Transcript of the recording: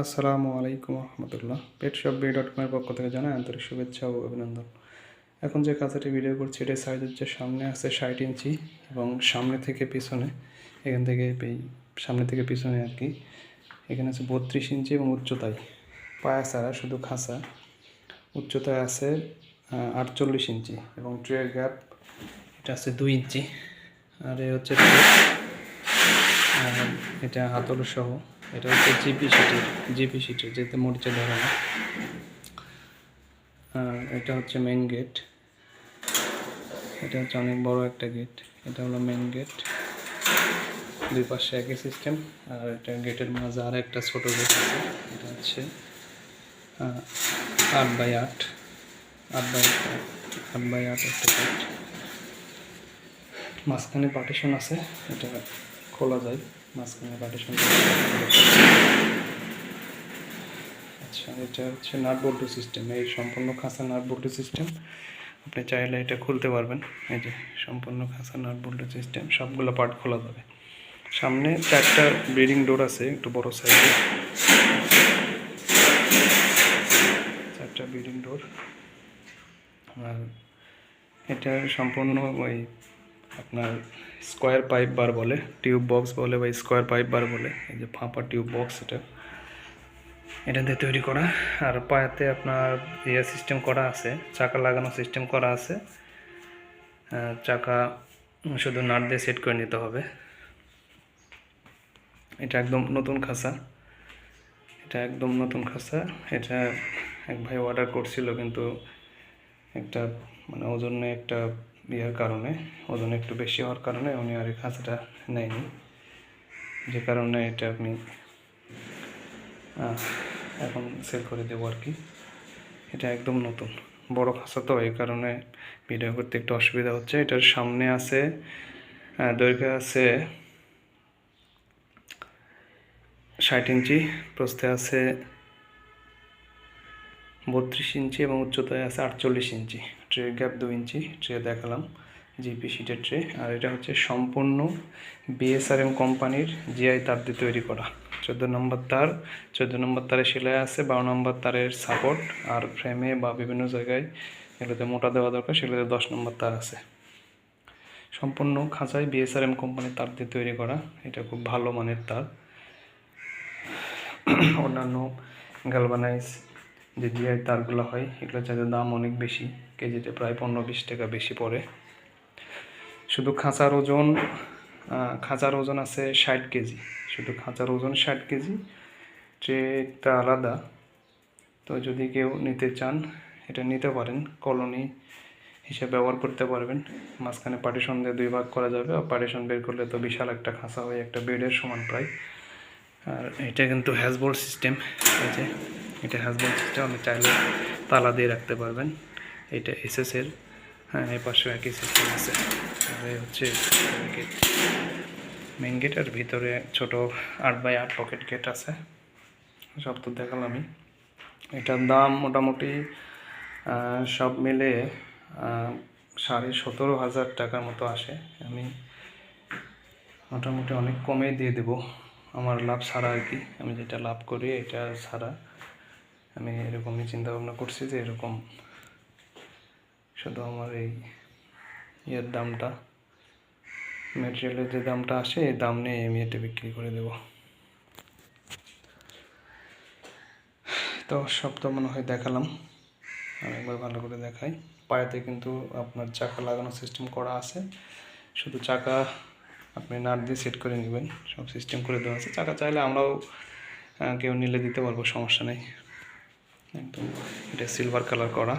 আসসালামু আলাইকুম রহমতুল্লাহ। পেট শপ বি ডট কমের পক্ষ থেকে জানাই আন্তরিক শুভেচ্ছা ও অভিনন্দন। এখন যে কাঁচাটি ভিডিও করছি এটার সাইজ হচ্ছে সামনে আছে ষাট ইঞ্চি এবং সামনে থেকে পিছনে, এখান থেকে সামনে থেকে পিছনে আর কি। এখানে আছে বত্রিশ ইঞ্চি এবং উচ্চতায়। পায়া ছাড়া, শুধু খাঁচা। উচ্চতায় আছে আটচল্লিশ ইঞ্চি এবং ট্রের গ্যাপ এটা আছে দুই ইঞ্চি। আর এ হচ্ছে এটা হাতল সহ এটা হচ্ছে জিপি সিটের জিপি সিটের, যেতে মরিচে ধরে না আর এটা হচ্ছে মেইন গেট এটা হচ্ছে অনেক বড় একটা গেট এটা হলো মেইন গেট দুই পাশে একই সিস্টেম আর এটা গেটের মাঝে আর একটা ছোট গেট আছে। এটা হচ্ছে আট বাই আট। আট বাই আট বাই আট একটা গেট মাঝখানে পার্টিশন আছে। এটা খোলা যায়, মাঝখানে পার্টিশন আচ্ছা এটা হচ্ছে নাট বল্টু সিস্টেম এই সম্পূর্ণ খাঁচা নাট বল্টু সিস্টেম আপনি চাইলে এটা খুলতে পারবেন, এই যে সম্পূর্ণ খাঁচা নাট বল্টু সিস্টেম সবগুলো পার্ট খোলা যাবে। সামনে চারটা ব্রিডিং ডোর আছে, একটু বড় সাইজে চারটা ব্রিডিং ডোর আর এটা সম্পূর্ণ ওই আপনার স্কোয়ার পাইপ বার বলে, টিউব বক্স বলে বা স্কোয়ার পাইপ বার বলে, এই যে ফাঁপা টিউব বক্স এটা এটা দিয়ে তৈরি করা। আর পায়াতে আপনার ইয়ে সিস্টেম করা আছে, চাকা লাগানো সিস্টেম করা আছে। চাকা শুধু নাট দিয়ে সেট করে নিতে হবে। এটা একদম নতুন খাসা। এটা একদম নতুন খাসা। এটা এক ভাই অর্ডার করছিল কিন্তু একটা মানে ওজনে একটা ইয়ের কারণে, ওজন একটু বেশি হওয়ার কারণে উনি আর এই খাঁচাটা নেয়নি। যে কারণে এটা আপনি এখন সেল করে দেবো আর কি। এটা একদম নতুন। বড় খাঁচা তো, এই কারণে ভিডিও করতে একটু অসুবিধা হচ্ছে। এটার সামনে আছে দৈর্ঘ্য আছে ষাট ইঞ্চি, প্রস্থে আছে বত্রিশ ইঞ্চি এবং উচ্চতায় আছে আটচল্লিশ ইঞ্চি। ট্রে গ্যাপ দু ইঞ্চি ট্রে দেখালাম জিপি শিটের ট্রে আর এটা হচ্ছে সম্পূর্ণ বিএসআরএম কোম্পানির জিআই তার দিয়ে তৈরি করা। চোদ্দ নম্বর তার, চোদ্দ নম্বর তারে সেলাই আছে, বারো নম্বর তারের সাপোর্ট আর ফ্রেমে বা বিভিন্ন জায়গায় এগুলোতে মোটা দেওয়া দরকার, সেগুলোতে দশ নম্বর তার আছে। সম্পূর্ণ খাঁচায় বিএসআরএম কোম্পানির তার দিয়ে তৈরি করা, এটা খুব ভালো মানের তার। অন্যান্য গ্যালভানাইজ যে জিআই তারগুলো হয়, এগুলো চাইতে দাম অনেক বেশি, কেজিতে প্রায় পনেরো বিশ টাকা বেশি পড়ে। শুধু খাঁচার ওজন খাঁচার ওজন আছে ষাট কেজি। শুধু খাঁচার ওজন ষাট কেজি ট্রেটা আলাদা। তো যদি কেউ নিতে চান, এটা নিতে পারেন। কলোনি হিসেবে ব্যবহার করতে পারবেন। মাঝখানে পার্টিশন দিয়ে দুই ভাগ করা যাবে, আর পার্টিশন বের করলে তো বিশাল একটা খাঁচা হয়, একটা বেডের সমান প্রায়। আর এটা কিন্তু হ্যাজবোল্ট সিস্টেম, এই যে এটা হ্যাজবোল্ট সিস্টেম আপনি চাইলে তালা দিয়ে রাখতে পারবেন। এটা এসএস এর। হ্যাঁ এই পাশেও একই সিস্টেম আছে। আর হচ্ছে মেন গেট আর ভিতরে ছোট আট বাই আট পকেট গেট আছে। সব তো দেখালাম আমি এটার দাম মোটামুটি সব মিলে সাড়ে সতেরো হাজার টাকার মতো আসে। আমি মোটামুটি অনেক কমে দিয়ে দেব। আমার লাভ ছাড়া আর কি। আমি যেটা লাভ করি, এটা ছাড়া। আমি এরকমই চিন্তা ভাবনা করছি যে এরকম শুধু আমার এই ইয়ের দামটা ম্যাটেরিয়ালের যে দামটা আসে, এই দাম নিয়ে আমি এটা বিক্রি করে দেব। তো সব তো মনে হয় দেখালাম। আমি একবার ভালো করে দেখাই। পায়েতে কিন্তু আপনার চাকা লাগানো সিস্টেম করা আছে। শুধু চাকা আপনি নাট দিয়ে সেট করে নেবেন। সব সিস্টেম করে দেওয়া আছে। চাকা চাইলে আমরাও কেউ নিলে দিতে পারব, সমস্যা নেই। একদম। এটা সিলভার কালার করা।